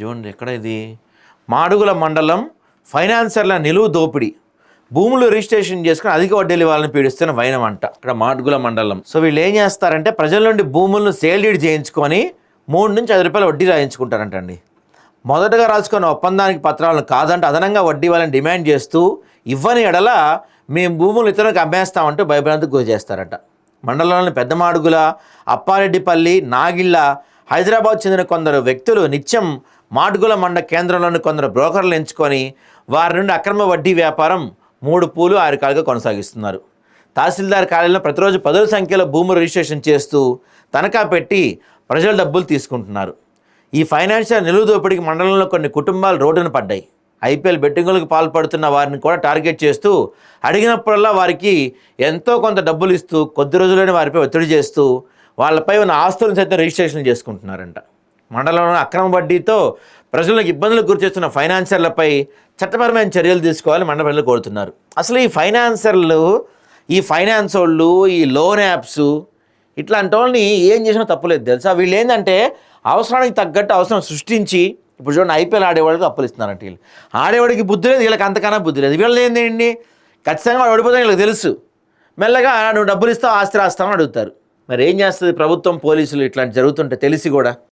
చూడండి ఎక్కడ ఇది? మాడుగుల మండలం ఫైనాన్సర్ల నిలువు దోపిడీ. భూములు రిజిస్ట్రేషన్ చేసుకుని అధిక వడ్డీలు ఇవ్వాలని పీడిస్తున్న వైనం అంట ఇక్కడ మాడుగుల మండలం. సో వీళ్ళు ఏం చేస్తారంటే ప్రజల నుండి భూములను సేల్ డీడ్ చేయించుకొని మూడు నుంచి ఐదు రూపాయల వడ్డీ రాయించుకుంటారంటండి. మొదటగా రాసుకున్న ఒప్పందానికి పత్రాలను కాదంటే అదనంగా వడ్డీ వాళ్ళని డిమాండ్ చేస్తూ ఇవ్వని ఎడల మేము భూములు ఇతరులకు అమ్మేస్తామంటూ భయభ్రాంతికి గురి చేస్తారట. మండలంలోని పెద్ద మాడుగుల అప్పారెడ్డిపల్లి నాగిళ్ళ హైదరాబాద్ చెందిన కొందరు వ్యక్తులు నిత్యం మాడుగుల మండ కేంద్రంలోని కొందరు బ్రోకర్లు ఎంచుకొని వారి నుండి అక్రమ వడ్డీ వ్యాపారం మూడు పూలు ఆరు కాలుగా కొనసాగిస్తున్నారు. తహసీల్దార్ కార్యాలయంలో ప్రతిరోజు పదుల సంఖ్యలో భూములు రిజిస్ట్రేషన్ చేస్తూ తనఖా పెట్టి ప్రజల డబ్బులు తీసుకుంటున్నారు. ఈ ఫైనాన్షియల్ నిలువు దోపిడీకి మండలంలో కొన్ని కుటుంబాలు రోడ్డున పడ్డాయి. ఐపీఎల్ బెట్టింగులకు పాల్పడుతున్న వారిని కూడా టార్గెట్ చేస్తూ అడిగినప్పుడల్లా వారికి ఎంతో కొంత డబ్బులు ఇస్తూ కొద్ది రోజుల్లోనే వారిపై ఒత్తిడి చేస్తూ వాళ్ళపై ఉన్న ఆస్తులను సైతం రిజిస్ట్రేషన్ చేసుకుంటున్నారంట. మండలంలో అక్రమ వడ్డీతో ప్రజలకు ఇబ్బందులకు గురిచేస్తున్న ఫైనాన్సర్లపై చట్టపరమైన చర్యలు తీసుకోవాలని మండల ప్రజలు కోరుతున్నారు. అసలు ఈ ఫైనాన్సర్లు ఈ ఫైనాన్స్ వాళ్ళు ఈ లోన్ యాప్స్ ఇట్లాంటి వాళ్ళని ఏం చేసినా తప్పులేదు తెలుసా? వీళ్ళు ఏంటంటే అవసరానికి తగ్గట్టు అవసరం సృష్టించి ఇప్పుడు చూడండి ఐపీఎల్ ఆడేవాళ్ళకి అప్పులు ఇస్తున్నారంట వీళ్ళు. ఆడేవాడికి బుద్ధి లేదు వీళ్ళకి అంతకన్నా బుద్ధి లేదు. వీళ్ళు ఏంటండి ఖచ్చితంగా వాడు ఓడిపోతాం వీళ్ళకి తెలుసు. మెల్లగా నువ్వు డబ్బులు ఇస్తావు ఆస్తి రాస్తావు అని అడుగుతారు. మరి ఏం చేస్తుంది ప్రభుత్వం పోలీసులు ఇట్లాంటి జరుగుతుంటే తెలిసి కూడా?